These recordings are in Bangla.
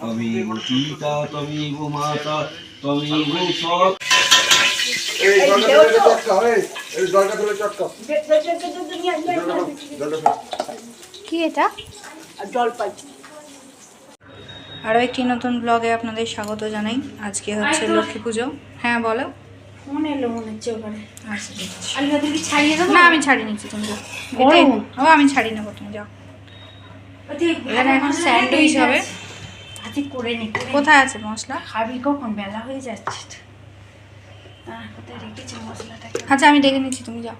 তমেব পিতা তমেব মাতা তমেব ফেল। কি এটা? জল পাই আরও একটি নতুন ব্লগে আপনাদের স্বাগত জানাই। আজকে হচ্ছে লক্ষ্মী পুজো। হ্যাঁ বলো। মনে এলো মনে হচ্ছে ওখানে। আচ্ছা। আমি ছাড়িয়ে দেবো? না আমি ছাড়ি নিচ্ছি তুমি যাও। ও আমি ছাড়ি নেব তুমি যাও। এখানে এখন স্যান্ডউইচ হবে। হাতে করে নি কোথায় আছে মশলা? খাবি কখন? বেলা হয়ে যাচ্ছে। কোথায় রেখেছি মশলাটাকে? আচ্ছা আমি ডেকে নিচ্ছি তুমি যাও।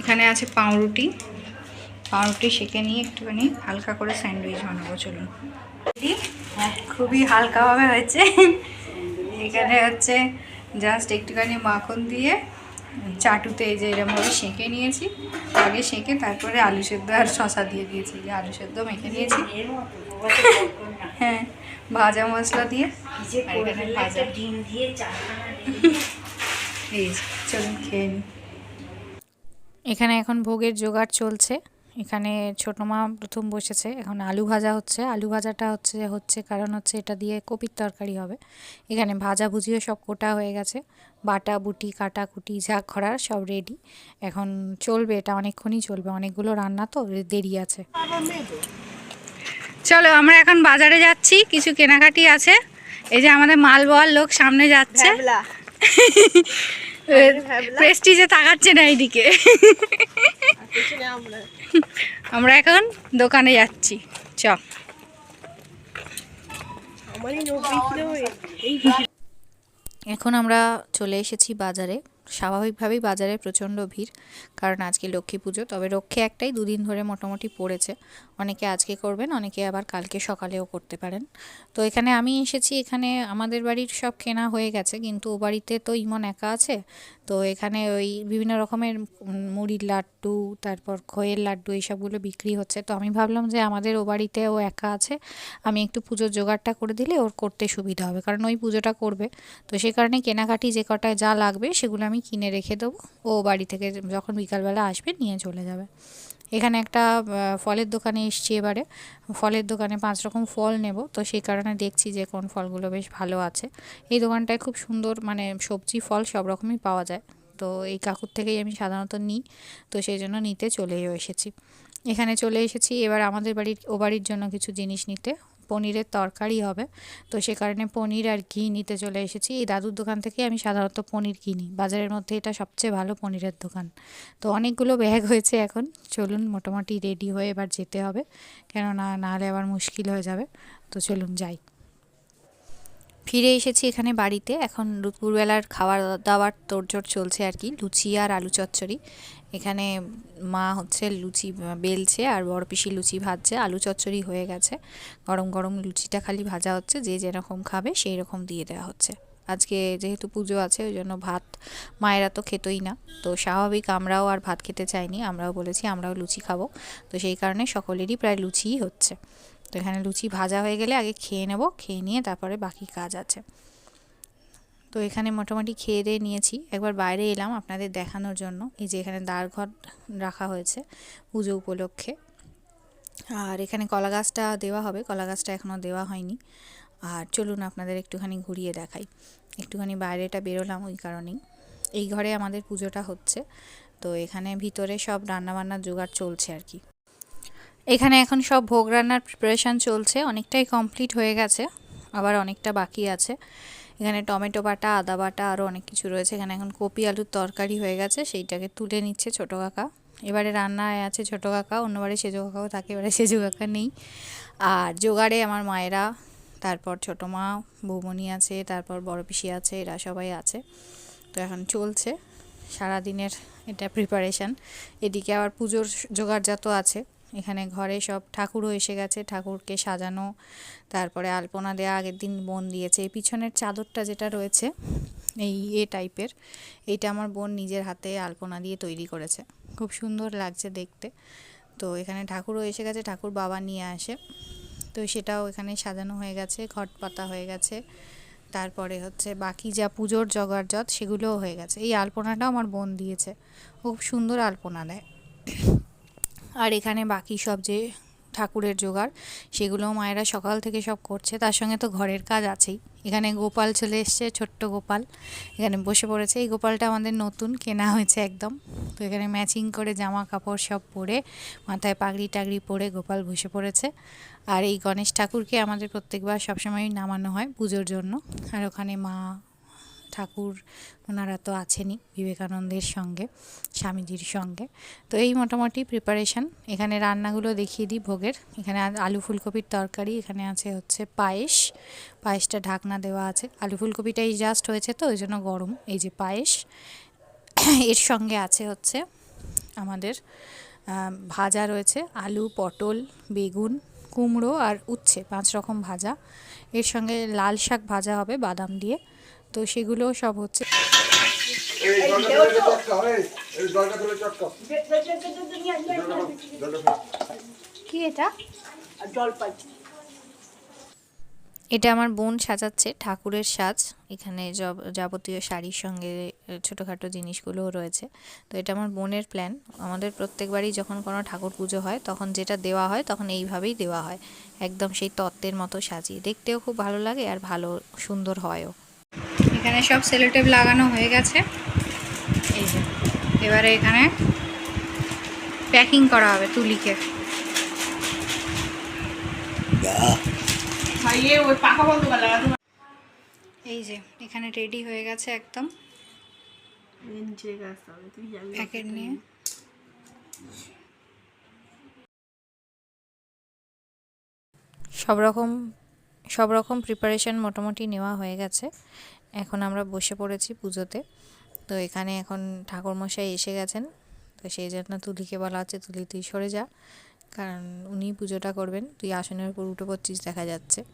এখানে আছে পাউরুটি। পাউরুটি সেকে নিয়ে একটুখানি হালকা করে স্যান্ডউইচ বানাবো চলুন। হ্যাঁ খুবই হালকাভাবে হয়েছে। এখানে হচ্ছে জাস্ট একটুখানি মাখন দিয়ে চাটুতে যে এরমভাবে সেঁকে নিয়েছি আগে সেঁকে তারপরে আলু সেদ্ধ আর শশা দিয়ে দিয়েছি যে আলু সেদ্ধ মেখে নিয়েছি। হ্যাঁ ভাজা মশলা দিয়ে ভাজা। চলুন খেয়ে নিই এখানে এখন ভোগের জোগাড় চলছে এখানে ছোটো মা প্রথম বসেছে এখন আলু ভাজা হচ্ছে। আলু ভাজাটা হচ্ছে হচ্ছে কারণ হচ্ছে এটা দিয়ে কপির তরকারি হবে। এখানে ভাজা ভুজিও সব কোটা হয়ে গেছে। বাটা বুটি কাটা কুটি যা করার সব রেডি এখন চলবে এটা অনেকক্ষণই চলবে। অনেকগুলো রান্না তো দেরি আছে। চলো আমরা এখন বাজারে যাচ্ছি। কিছু কেনাকাটি আছে। এই যে আমাদের মাল বওয়ার লোক সামনে যাচ্ছে। প্রেস্টিজে তাকাচ্ছে না এইদিকে। আমরা এখন দোকানে যাচ্ছি। চ। এখন আমরা চলে এসেছি বাজারে। স্বাভাবিকভাবেই বাজারে প্রচণ্ড ভিড়। কারণ আজকে লক্ষ্মী পুজো, তবে রক্ষে একটাই দুদিন ধরে মোটামুটি পড়েছে। অনেকে আজকে করবেন, অনেকে আবার কালকে সকালেও করতে পারেন। তো এখানে আমি এসেছি, এখানে আমাদের বাড়ির সব কেনা হয়ে গেছে, কিন্তু ও বাড়িতে তো ইমন একা আছে। তো এখানে ওই বিভিন্ন রকমের মুড়ির লাড্ডু, তারপর খয়ের লাড্ডু এইসবগুলো বিক্রি হচ্ছে। তো আমি ভাবলাম যে আমাদের ও বাড়িতে ও একা আছে, আমি একটু পুজোর জোগাড়টা করে দিলে ওর করতে সুবিধা হবে, কারণ ওই পুজোটা করবে। তো সে কারণে কেনাকাটি যে কটায় যা লাগবে সেগুলো আমি কিনে রেখে দেবো। ও বাড়ি থেকে যখন বিকালবেলা আসবে নিয়ে চলে যাবে। এখানে একটা ফলের দোকানে এসছি এবারে। ফলের দোকানে পাঁচ রকম ফল নেব। তো সেই কারণে দেখছি যে কোন ফলগুলো বেশ ভালো আছে। এই দোকানটায় খুব সুন্দর মানে সবজি, ফল সব রকমই পাওয়া যায়। তো এই কাকুর থেকেই আমি সাধারণত নিই। তো সেই জন্য নিতে চলেও এসেছি। এখানে চলে এসেছি। এবার আমাদের বাড়ির, ও বাড়ির জন্য কিছু জিনিস নিতে। পনিরের তরকারি হবে। তো সে কারণে পনির আর ঘি নিতে চলে এসেছি। এই দাদুর দোকান থেকে আমি সাধারণত পনির কিনি। বাজারের মধ্যে এটা সবচেয়ে ভালো পনিরের দোকান। তো অনেকগুলো ব্যাগ হয়েছে এখন। চলুন মোটামুটি রেডি হয়ে এবার যেতে হবে। কেননা নাহলে আবার মুশকিল হয়ে যাবে। তো চলুন যাই। ফিরে এসেছি এখানে বাড়িতে। এখন দুপুরবেলার খাবার দাবার তোড়জোড় চলছে আর কি। লুচি আর আলু চচ্চড়ি। এখানে মা হচ্ছে লুচি বেলছে আর বড় পিসি লুচি ভাজছে। আলু চচ্চড়ি হয়ে গেছে। গরম গরম লুচিটা খালি ভাজা হচ্ছে। যে যেরকম খাবে সেই রকম দিয়ে দেওয়া হচ্ছে। আজকে যেহেতু পুজো আছে, ওই জন্য ভাত মায়েরা তো খেতই না। তো স্বাভাবিক আমরাও আর ভাত খেতে চাইনি। আমরাও বলেছি আমরাও লুচি খাব। তো সেই কারণে সকলেরই প্রায় লুচিই হচ্ছে। তো এখানে লুচি ভাজা হয়ে গেলে আগে খেয়ে নেব। খেয়ে নিয়ে তারপরে বাকি কাজ আছে। তো এখানে মোটামুটি খেয়ে দিয়ে নিয়েছি। একবার বাইরে এলাম আপনাদের দেখানোর জন্য। এই যে এখানে দাঁড় ঘর রাখা হয়েছে পুজো উপলক্ষে। আর এখানে কলা গাছটা দেওয়া হবে। কলা গাছটা এখনও দেওয়া হয়নি। আর চলুন আপনাদের একটুখানি ঘুরিয়ে দেখাই। একটুখানি বাইরেটা বেরোলাম ওই কারণেই। এই ঘরে আমাদের পুজোটা হচ্ছে। তো এখানে ভিতরে সব রান্নাবান্নার জোগাড় চলছে আর কি। এখানে এখন সব ভোগ রান্নার প্রিপারেশান চলছে। অনেকটাই কমপ্লিট হয়ে গেছে। আবার অনেকটা বাকি আছে। এখানে টমেটো বাটা, আদা বাটা আরও অনেক কিছু রয়েছে। এখানে এখন কপি আলুর তরকারি হয়ে গেছে, সেইটাকে তুলে নিচ্ছে ছোটো কাকা। এবারে রান্নায় আছে ছোটো কাকা, অন্যবারে সেজো কাকাও থাকে, এবারে সেজো কাকা নেই। আর জোগাড়ে আমার মায়েরা, তারপর ছোটো মা বৌমনি আছে, তারপর বড় পিসি আছে, এরা সবাই আছে। তো এখন চলছে, সারাদিনের এটা প্রিপারেশান এদিকে আবার পুজোর জোগাড় জোগাড়জাত আছে। এখানে ঘরে সব ঠাকুরও এসে গেছে, ঠাকুরকে সাজানো, তারপরে আলপনা দেওয়া আগের দিন বোন দিয়েছে। এই পিছনের চাদরটা যেটা রয়েছে, এই এ টাইপের, এইটা আমার বোন নিজের হাতে আলপনা দিয়ে তৈরি করেছে। খুব সুন্দর লাগছে দেখতে। তো এখানে ঠাকুরও এসে গেছে, ঠাকুর বাবা নিয়ে আসে। তো সেটাও এখানে সাজানো হয়ে গেছে, ঘট পাতা হয়ে গেছে। তারপরে হচ্ছে বাকি যা পুজোর জগারজত সেগুলোও হয়ে গেছে। এই আলপনাটাও আমার বোন দিয়েছে। খুব সুন্দর আলপনা দেয়। আর এখানে বাকি সব যে ঠাকুরের জোগাড়, সেগুলোও মায়েরা সকাল থেকে সব করছে। তার সঙ্গে তো ঘরের কাজ আছেই। এখানে গোপাল চলে এসছে, ছোট্ট গোপাল। এখানে বসে পড়েছে। এই গোপালটা আমাদের নতুন, কেনা হয়েছে একদম। তো এখানে ম্যাচিং করে জামা কাপড় সব পরে, মাথায় পাগড়ি টাগড়ি পরে গোপাল বসে পড়েছে। আর এই গণেশ ঠাকুরকে আমাদের প্রত্যেকবার সবসময় নামানো হয় পুজোর জন্য। আর ওখানে মা ঠাকুর ওনারা তো আছেনই বিবেকানন্দের সঙ্গে, স্বামীজির সঙ্গে। তো এই মোটামুটি প্রিপারেশন এখানে রান্নাগুলো দেখিয়ে দিই ভোগের। এখানে আলু ফুলকপির তরকারি, এখানে আছে হচ্ছে পায়েস। পায়েসটা ঢাকনা দেওয়া আছে। আলু ফুলকপিটাই জাস্ট হয়েছে তো, ওই জন্য গরম। এই যে পায়েস। এর সঙ্গে আছে হচ্ছে আমাদের ভাজা রয়েছে আলু, পটল, বেগুন, কুমড়ো আর উচ্ছে, পাঁচ রকম ভাজা। এর সঙ্গে লাল শাক ভাজা হবে বাদাম দিয়ে। তো সেগুলো সব হচ্ছে। এটা। কি এটা? এটা আমার বোন সাজাচ্ছে ঠাকুরের সাজ। এখানে যাবতীয় শাড়ির সঙ্গে ছোটোখাটো জিনিসগুলোও রয়েছে। তো এটা আমার বোনের প্ল্যান আমাদের প্রত্যেকবারই যখন কোনো ঠাকুর পুজো হয় তখন যেটা দেওয়া হয় তখন এইভাবেই দেওয়া হয়। একদম সেই তত্ত্বের মতো সাজিয়ে। দেখতেও খুব ভালো লাগে আর ভালো সুন্দর হয়ও। এখানে সব সেলোটেপ লাগানো হয়ে গেছে। এই যে এবারে এখানে প্যাকিং করা হবে তুলিকে। এই যে এখানে রেডি হয়ে গেছে একদম। প্যাকেট নিয়ে। সব রকম সব রকম প্রিপারেশন মোটামুটি নেওয়া হয়ে গেছে। এখন আমরা বসে পড়েছি পুজোতে। তো এখানে এখন ঠাকুরমশাই এসে গেছেন। তো সেই জন্য তুলিকে বলা হচ্ছে, তুলি, তুই সরে যা। কারণ উনি পুজোটা করবেন। তুই আসনের উপর উঠে পড়ছিস, দেখা যাচ্ছে।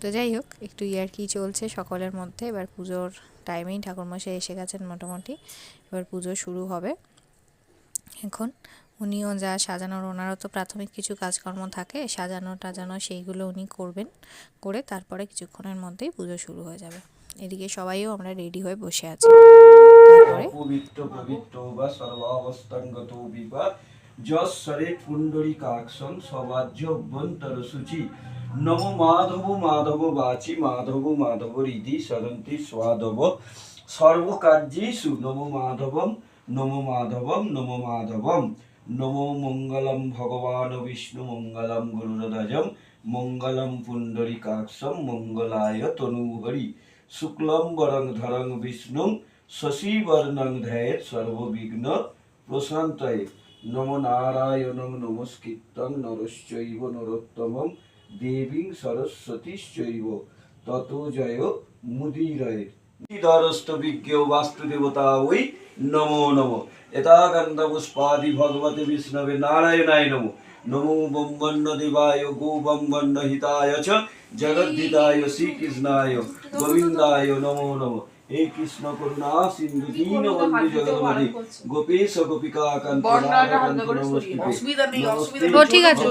তো যাই হোক, একটু ইয়ার্কি চলছে সকলের মধ্যে। এবার পুজোর টাইমেই ঠাকুরমশাই এসে গেছেন মোটামুটি। এবার পুজো শুরু হবে। এখন উনিও যা সাজানোর, ওনারও তো প্রাথমিক কিছু কাজকর্ম থাকে। সাজানো টাজানো সেইগুলো উনি করবেন, করে তারপরে কিছুক্ষণের মধ্যেই পুজো শুরু হয়ে যাবে। এদিকে সবাইও আমরা রেডি হয়ে বসে আছি। পবিত্র পবিত্র বা সর্বাবস্থাঙ্গত কাকসং সবাজ্য অভ্যন্তর সূচি নম মাধব মাধব বাচি, মাধব মাধব নম মাধবম নম মাধবম নম মাধবম। নমো মঙ্গলম ভগবান বিষ্ণু মঙ্গলম গুরুরধ্বজম, মঙ্গলম পুণ্ডরীকাক্ষম মঙ্গলায় তনুহরি। শুক্লম বরং ধরং বিষ্ণু শশীবর্ণং ধ্যায়েত সর্ববিঘ্ন প্রশান্তয়ে। নম নারায়ণং নমস্কৃত্যং নরশ্চৈব নরোত্তমং দেবীং সরস্বতীশ্চৈব ততো জয় মুদিরয়ে। ধরস্ত বিজ্ঞ বাস্তুদেবতা ওই নমো নমো। এতাগন্ধ পুষ্পাদি ভগবতে বিষ্ণবে নারায়ণায় নমো। নমো বম্বন্ন দেবায় গো বম্বন্ন হিতায় জগদ্ধিতায় শ্রীকৃষ্ণায় গোবিন্দায় নমো নমো হে কৃষ্ণ করুণা সিন্ধু দীন বন্ধু জগৎপতি গোপেশ গোপিকা কান্ত বর্ণাটা হাত রাধাকান্ত করে সরিয়ে দাও। নমস্তুতে। অসুবিধা নেই, অসুবিধা নমস্তে ও ঠিক আছে,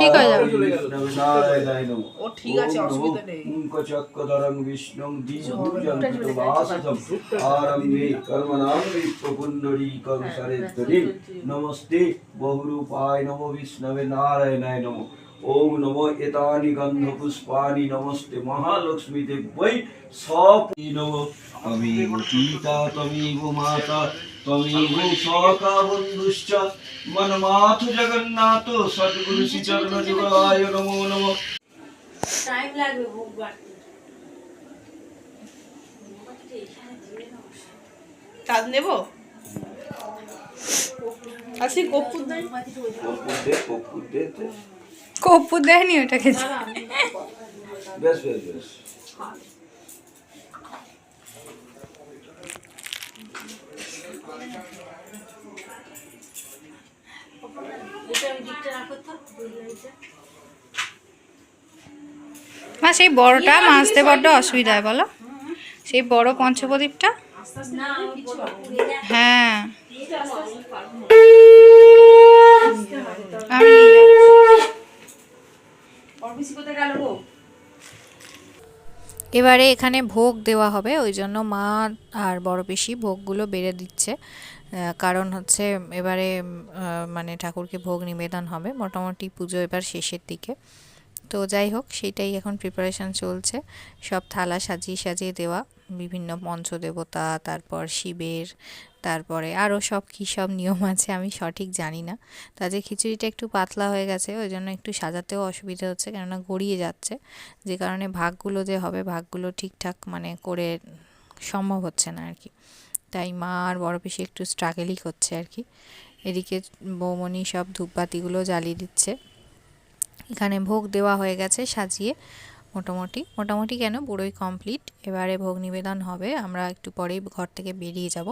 ঠিক হয়ে যাবে। বিষ্ণবে নারায়ণায় নমো ও ঠিক আছে, ওম নমো অসুবিধা নেই। মুঙ্কচক্রধরং বিষ্ণুং দীর্ঘজন্তুবাসিতম আরম্ভে কর্মণাং বিপ্রপুণ্ডরীকং সরেদ্দরিং নমস্তে বহুরূপায় নমো বিষ্ণবে নারায়ণায় নমো ওম নমো এতানি গন্ধ পুষ্পানি নমস্তে মহালক্ষ্মী দেব্যই সপ নমো তমেব পিতা তমেব মাতা তমেব সখা বন্ধুশ্চ মনমাথ জগন্নাথ সদ্গুরু শ্রীচরণ যুগায় নমো নমো। টাইম লাগবে ভোগ বাড়তে। কাজ নেব? আজকে কপুর দেয় কর্পূর দে কর্পূর দে দে। কপ্পুর দেয়নি ওটা খেতে বেশ বেশ বেশ। মা সেই বড়টা মাজতে বড্ড অসুবিধা হয় বলো। সেই বড় পঞ্চপ্রদীপটা? না হ্যাঁ। না। আমি গেল গো? এবারে এখানে ভোগ দেওয়া হবে, ওই জন্য মা আর বড় পিসি ভোগগুলো বেড়ে দিচ্ছে। কারণ হচ্ছে এবারে মানে ঠাকুরকে ভোগ নিবেদন হবে, মোটামুটি পুজো এবার শেষের দিকে। তো যাই হোক সেটাই এখন প্রিপারেশন চলছে। সব থালা সাজিয়ে সাজিয়ে দেওয়া, বিভিন্ন পঞ্চদেবতা তারপর শিবের তারপরে আরও সব কী সব নিয়ম আছে আমি সঠিক জানি না। তাদের খিচুড়িটা একটু পাতলা হয়ে গেছে, ওই জন্য একটু সাজাতেও অসুবিধা হচ্ছে, কেননা গড়িয়ে যাচ্ছে। যে কারণে ভাগগুলো যে হবে, ভাগগুলো ঠিকঠাক মানে করে সম্ভব হচ্ছে না আর কি তাই মা আর বড় পিসি একটু স্ট্রাগেলই করছে আর কি এদিকে বৌমনি সব ধূপবাতিগুলো জ্বালিয়ে দিচ্ছে। এখানে ভোগ দেওয়া হয়ে গেছে সাজিয়ে মোটামুটি। মোটামুটি কেন? পুরোই কমপ্লিট এবারে ভোগ নিবেদন হবে। আমরা একটু পরেই ঘর থেকে বেরিয়ে যাব।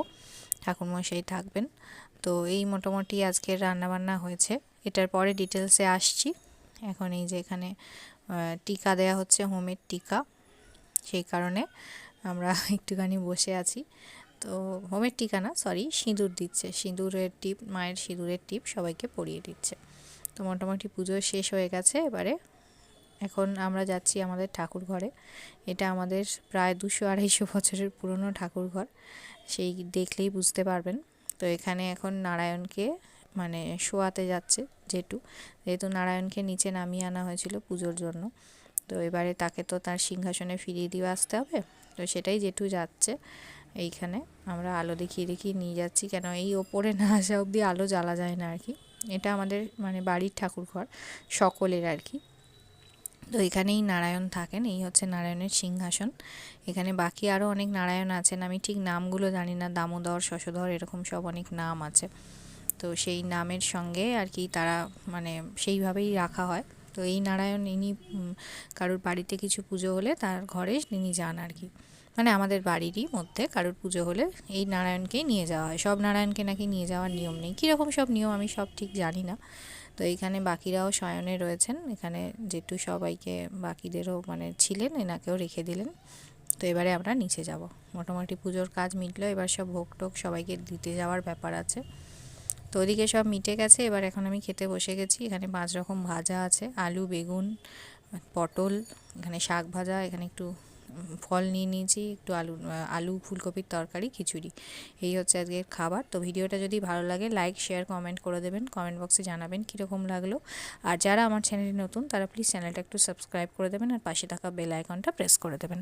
ঠাকুরমশাই থাকবেন। তো এই মোটামুটি আজকের রান্নাবান্না হয়েছে। এটার পরে ডিটেলসে আসছি। এখন এই যে এখানে টিকা দেয়া হচ্ছে হোমের টিকা। সেই কারণে আমরা একটুখানি বসে আছি। তো হোমের টিকা না সরি সিঁদুর দিচ্ছে। সিঁদুরের টিপ, মায়ের সিঁদুরের টিপ সবাইকে পরিয়ে দিচ্ছে। তো মোটামুটি পুজো শেষ হয়ে গেছে। এবারে এখন আমরা যাচ্ছি আমাদের ঠাকুর ঘরে এটা আমাদের প্রায় দুশো আড়াইশো বছরের পুরনো ঠাকুর ঘর সেই দেখলেই বুঝতে পারবেন। তো এখানে এখন নারায়ণকে মানে শোয়াতে যাচ্ছে জেঠু। যেহেতু নারায়ণকে নিচে নামিয়ে আনা হয়েছিল পুজোর জন্য। তো এবারে তাকে তো তার সিংহাসনে ফিরিয়ে দিয়ে আসতে হবে। তো সেটাই জেঠু যাচ্ছে এইখানে। আমরা আলো দেখিয়ে দেখিয়ে নিয়ে যাচ্ছি। কেন এই ওপরে না আসা অবধি আলো জ্বালা যায় না আর কি। এটা আমাদের মানে বাড়ির ঠাকুর ঘর সকলের আর কি। তো এখানেই নারায়ণ থাকেন, এই হচ্ছে নারায়ণের সিংহাসন। এখানে বাকি আরও অনেক নারায়ণ আছেন, আমি ঠিক নামগুলো জানি না, দামোদর, শশধর, এরকম সব অনেক নাম আছে। তো সেই নামের সঙ্গে আর কি তারা মানে সেইভাবেই রাখা হয়। তো এই নারায়ণ ইনি কারোর বাড়িতে কিছু পুজো হলে তার ঘরে তিনি যান আর কি। মানে আমাদের বাড়িরই মধ্যে কারোর পুজো হলে এই নারায়ণকেই নিয়ে যাওয়া হয়। সব নারায়ণকে নাকি নিয়ে যাওয়ার নিয়ম নেই। কীরকম সব নিয়ম আমি সব ঠিক জানি না। তো এইখানে বাকিরাও শয়নে রয়েছেন। এখানে যেটু সবাইকে বাকিদেরও মানে ছিলেন, এনাকেও রেখে দিলেন। তো এবারে আমরা নিচে যাব। মোটামুটি পুজোর কাজ মিটলো। এবার সব ভোগ টোক সবাইকে দিতে যাওয়ার ব্যাপার আছে। তো ওদিকে সব মিটে গেছে। এবার এখন আমি খেতে বসে গেছি। এখানে পাঁচ রকম ভাজা আছে। আলু, বেগুন, পটল, এখানে শাক ভাজা, এখানে একটু ফল নিয়ে নিয়েছি, একটু আলু আলু, ফুলকপির তরকারি, খিচুড়ি। এই হচ্ছে আজকের খাবার। তো ভিডিওটা যদি ভালো লাগে লাইক শেয়ার কমেন্ট করে দেবেন। কমেন্ট বক্সে জানাবেন কীরকম লাগল। আর যারা আমার চ্যানেলে নতুন, তারা প্লিজ চ্যানেলটা একটু সাবস্ক্রাইব করে দেবেন আর পাশে থাকা বেল আইকনটা প্রেস করে দেবেন।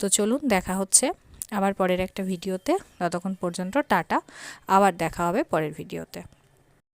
তো চলুন, দেখা হচ্ছে আবার পরের একটা ভিডিওতে। ততক্ষণ পর্যন্ত টাটা। আবার দেখা হবে পরের ভিডিওতে।